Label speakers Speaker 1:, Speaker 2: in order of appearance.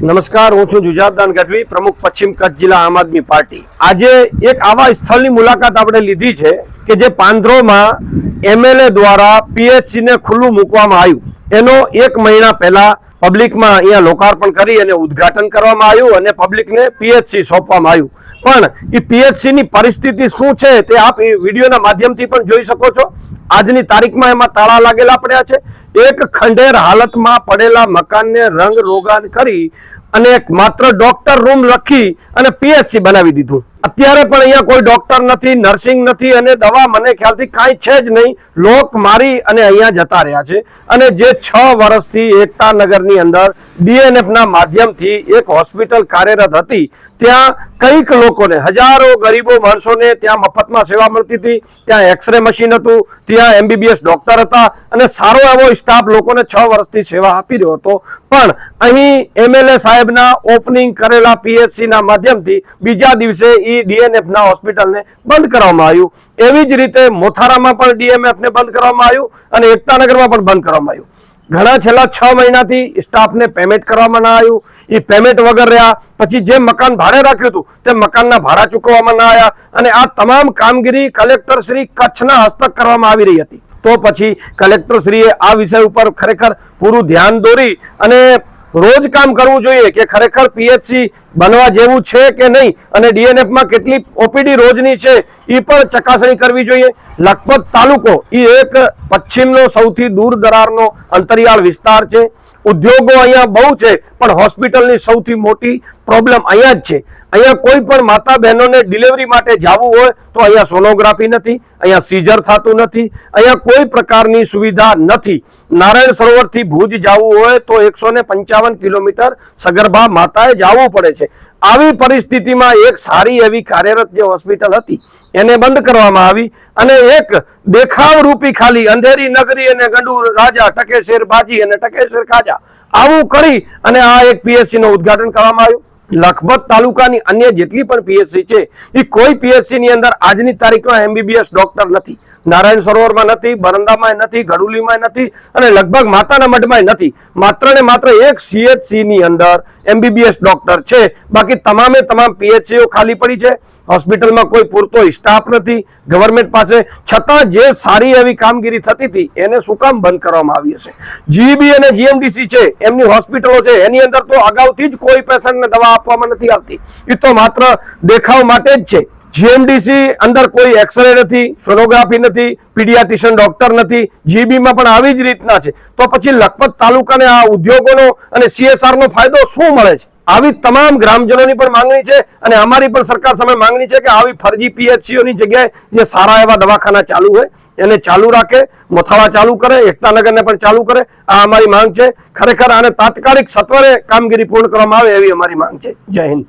Speaker 1: નમસ્કાર, હું છું જુજાબદાન ગઢવી, પ્રમુખ પશ્ચિમ કચ્છ જિલ્લા આમ આદમી પાર્ટી. આજે એક આવા સ્થળની મુલાકાત આપણે લીધી છે કે જે પાંદરોમાં એમએલએ દ્વારા પીએચસી ને ખુલ્લું મૂકવામાં આવ્યું. એનો એક મહિના પહેલા પબ્લિકમાં અહીંયા લોકાર્પણ કરી અને ઉદ્ઘાટન કરવામાં આવ્યું અને પબ્લિકને પીએચસી સોંપવામાં આવ્યું. પણ એ પીએચસીની પરિસ્થિતિ શું છે તે આપ વિડીયોના માધ્યમથી પણ જોઈ શકો છો. આજની તારીખમાં એમાં તાળા લાગેલા પડ્યા છે. એક ખંડેર હાલતમાં પડેલા મકાનને રંગ રોગાન કરી અને એક માત્ર ડોક્ટર રૂમ લખી અને પીએચસી બનાવી દીધું. અત્યારે પણ અહીંયા કોઈ ડોક્ટર નથી નર્સિંગ નથી અને દવા મને ખ્યાલથી કાંઈ છે જ નહીં. લોક મારી અને અહીંયા જતા રહ્યા છે. અને જે છ વર્ષથી એકતા નગરની અંદર ડીએનએફ ના માધ્યમથી એક હોસ્પિટલ કાર્યરત હતી, ત્યાં કંઈક લોકોને, હજારો ગરીબો માણસોને ત્યાં મફતમાં સેવા મળતી હતી. ત્યાં એક્સરે મશીન હતું, ત્યાં એમબીબીએસ ડોક્ટર હતા અને સારો એવો સ્ટાફ લોકોને છ વર્ષથી સેવા આપી રહ્યો હતો. પણ અહીં એમએલએ સાહેબના ઓપનિંગ કરેલા પીએચસીના માધ્યમથી બીજા દિવસે ઈ ડીએનએફ ના હોસ્પિટલને બંધ કરવામાં આવ્યું. એવી જ રીતે મોથારામાં પણ ડીએમએફ ને બંધ કરવામાં આવ્યું અને એકતાનગરમાં પણ બંધ કરવામાં આવ્યું. ઘણા છેલ્લા છ મહિનાથી સ્ટાફને પેમેન્ટ કરવામાં ના આવ્યું. એ પેમેન્ટ વગર રહ્યા. પછી જે મકાન ભાડે રાખ્યું હતું, તે મકાનના ભાડા ચૂકવવામાં ના આવ્યા અને આ તમામ કામગીરી કલેક્ટર શ્રી કચ્છના હસ્તક કરવામાં આવી રહી હતી. તો પછી કલેક્ટર શ્રીએ આ વિષય ઉપર ખરેખર પૂરું ધ્યાન દોરી અને રોજ કામ કરવું જોઈએ કે ખરેખર પીએચસી બનવા જેવું છે કે નહીં અને ડીએનએફમાં કેટલી ઓપીડી રોજની છે એ પણ ચકાસણી કરવી જોઈએ. લખપત તાલુકો એ એક પશ્ચિમનો સૌથી દૂર દરારનો અંતરિયાળ વિસ્તાર છે. ઉદ્યોગો અહીંયા બહુ છે, પણ હોસ્પિટલની સૌથી મોટી પ્રોબ્લેમ અહીંયા જ છે. અહીંયા કોઈ પણ માતા બહેનોને ડિલિવરી માટે જવું હોય તો અહીંયા સોનોગ્રાફી નથી, અહીંયા સીઝર થતું નથી, અહીંયા કોઈ પ્રકારની સુવિધા નથી. નારાયણ સરોવરથી ભુજ જવું હોય તો એકસો કિલોમીટર સગર્ભા માતાએ જવું પડે છે. આવી પરિસ્થિતિમાં એક સારી એવી કાર્યરત જે હોસ્પિટલ હતી, એને બંધ કરવામાં આવી અને એક દેખાવ રૂપી ખાલી અંધેરી નગરી અને ગંડુ રાજા ટકેશેર બાજી અને ટકેશેર ખાજા આવું કરી અને આ એક પીએસસી નું ઉદ્ઘાટન કરવામાં આવ્યું. લખપત તાલુકાની અન્ય જેટલી પણ પીએચસી છે, એ કોઈ પીએચસી ની અંદર આજની તારીખમાં એમબીબીએસ ડોક્ટર નથી. નારાયણ સરોવરમાં નથી, બરંદામાં નથી ગડુલીમાં નથી અને લગભગ માતાના મઢમાં નથી. માત્ર ને માત્ર એક સીએચસી ની અંદર એમબીબીએસ ડોક્ટર છે. બાકી તમામે તમામ પીએચસીઓ ખાલી પડી છે. હોસ્પિટલમાં કોઈ પૂરતો સ્ટાફ નથી. ગવર્મેન્ટ પાસે છતાં જે સારી એવી કામગીરી થતી હતી, એને શું કામ બંધ કરવામાં આવી હશે? જીબી અને જીએમડીસી છે, એમની હોસ્પિટલો છે, એની અંદર તો અગાઉથી જ કોઈ પેશન્ટને દવા આપવામાં નથી આવતી. એ તો માત્ર દેખાવ માટે જ છે. જીએમડીસી અંદર કોઈ એક્સરે નથી સોનોગ્રાફી નથી પીડિયાટિશિયન ડોક્ટર નથી. જીબીમાં પણ આવી જ રીતના છે. તો પછી લખપત તાલુકાને આ ઉદ્યોગોનો અને સીએસઆરનો ફાયદો શું મળે છે? આવી તમામ ગ્રામજનોની પણ માંગણી છે અને અમારી પણ સરકાર સામે માંગણી છે કે આવી ફરજી પીએચસીઓની જગ્યાએ જે સારા એવા દવાખાના ચાલુ હોય, એને ચાલુ રાખે મોથાળા ચાલુ કરે એકતાનગરને પણ ચાલુ કરે. આ અમારી માંગ છે. ખરેખર આને તાત્કાલિક સત્વરે કામગીરી પૂર્ણ કરવામાં આવે એવી અમારી માંગ છે. જય હિન્દ.